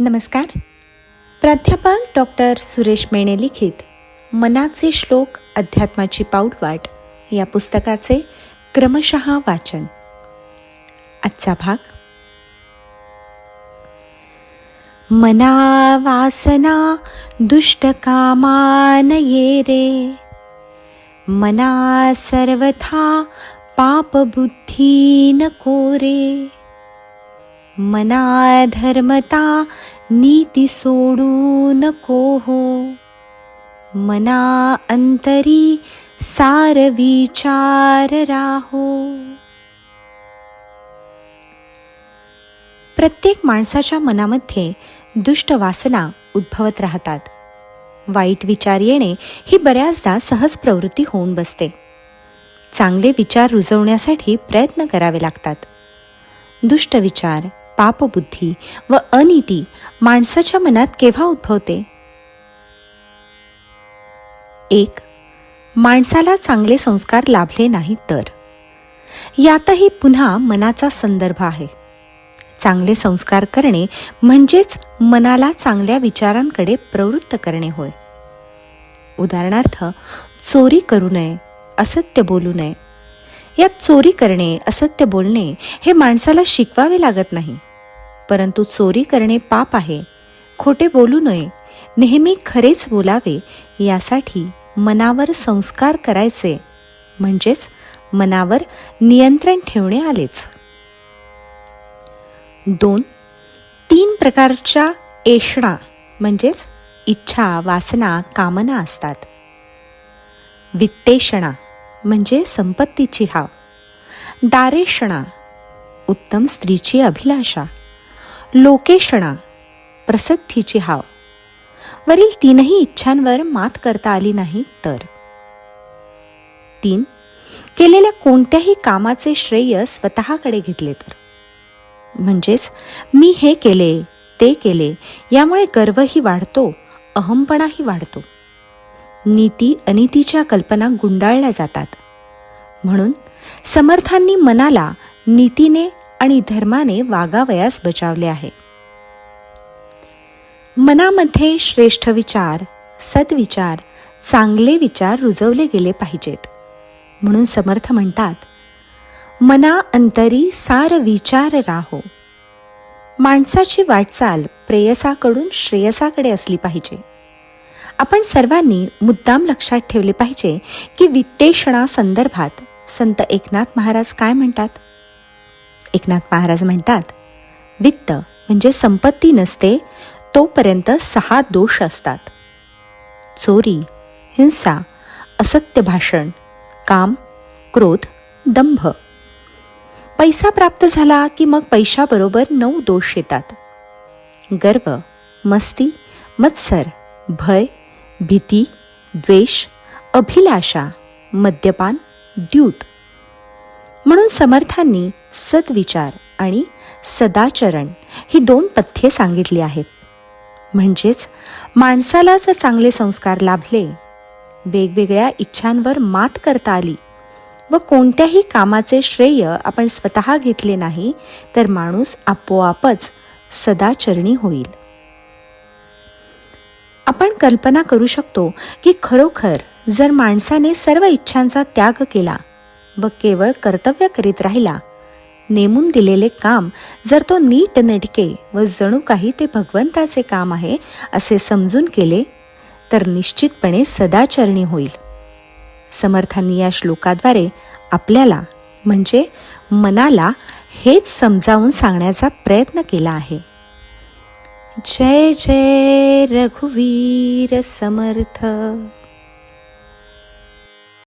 नमस्कार. प्राध्यापक डॉक्टर सुरेश मेणे लिखित मनाचे श्लोक अध्यात्माची पाऊलवाट या पुस्तकाचे क्रमशः वाचन. आजचा भाग. मना वासना दुष्टकामान ये रे. मना सर्वथा पापबुद्धी नको रे. मना धर्मता नीती सोडू नको हो. मना अंतरी सार विचार राहो. प्रत्येक माणसाच्या मनामध्ये दुष्ट वासना उद्भवत राहतात. वाईट विचार येणे ही बऱ्याचदा सहज प्रवृत्ती होऊन बसते. चांगले विचार रुजवण्यासाठी प्रयत्न करावे लागतात. दुष्ट विचार पापबुद्धी व अनिती माणसाच्या मनात केव्हा उद्भवते? एक माणसाला चांगले संस्कार लाभले नाहीत तर. यातही पुन्हा मनाचा संदर्भ आहे. चांगले संस्कार करणे म्हणजेच मनाला चांगल्या विचारांकडे प्रवृत्त करणे होय. उदाहरणार्थ चोरी करू नये असत्य बोलू नये. यात चोरी करणे असत्य बोलणे हे माणसाला शिकवावे लागत नाही. परंतु चोरी करणे पाप आहे. खोटे बोलू नये. नेहमी खरेच बोलावे यासाठी मनावर संस्कार करायचे. म्हणजेच मनावर नियंत्रण ठेवणे आलेच. दोन तीन प्रकारच्या एषणा म्हणजेच इच्छा वासना कामना असतात. वित्तेषणा म्हणजे संपत्तीची हाव. दारेषणा उत्तम स्त्रीची अभिलाषा. लोकेशणा प्रसिद्धीची हाव. वरील तीनही इच्छांवर मात करता आली नाही तर. तीन केलेल्या कोणत्याही कामाचे श्रेय स्वतःकडे घेतले तर. म्हणजेच मी हे केले ते केले यामुळे गर्वही वाढतो अहमपणाही वाढतो. नीती अनितीच्या कल्पना गुंडाळल्या जातात. म्हणून समर्थांनी मनाला नीतीने आणि धर्माने वागावयास बजावले आहे. मनामध्ये श्रेष्ठ विचार सद्विचार चांगले विचार रुजवले गेले पाहिजेत. म्हणून समर्थ म्हणतात मना अंतरी सार विचार राहो. माणसाची वाटचाल प्रेयसाकडून श्रेयसाकडे असली पाहिजे. आपण सर्वांनी मुद्दाम लक्षात ठेवले पाहिजे की वित्तेषणा संदर्भात संत एकनाथ महाराज काय म्हणतात? एकनाथ महाराज म्हणतात वित्त म्हणजे संपत्ती नसते तोपर्यंत सहा दोष असतात. चोरी हिंसा असत्य भाषण काम क्रोध दंभ. पैसा प्राप्त झाला की मग पैशाबरोबर नऊ दोष येतात. गर्व मस्ती मत्सर भय भीती द्वेष अभिलाषा मद्यपान द्यूत. म्हणून समर्थांनी सद्विचार आणि सदाचरण ही दोन पथ्ये सांगितली आहेत. म्हणजेच माणसाला जर चांगले संस्कार लाभले वेगवेगळ्या इच्छांवर मात करता आली व कोणत्याही कामाचे श्रेय आपण स्वतः घेतले नाही तर माणूस आपोआपच सदाचरणी होईल. आपण कल्पना करू शकतो की खरोखर जर माणसाने सर्व इच्छांचा त्याग केला व केवळ कर्तव्य करीत राहिला. नेमून दिलेले काम जर तो नीट नेटके व जणू काही ते भगवंताचे काम आहे असे समजून केले तर निश्चितपणे सदाचरणी होईल. समर्थांनी या श्लोकाद्वारे आपल्याला म्हणजे मनाला हेच समजावून सांगण्याचा प्रयत्न केला आहे. जय जय रघुवीर समर्थ.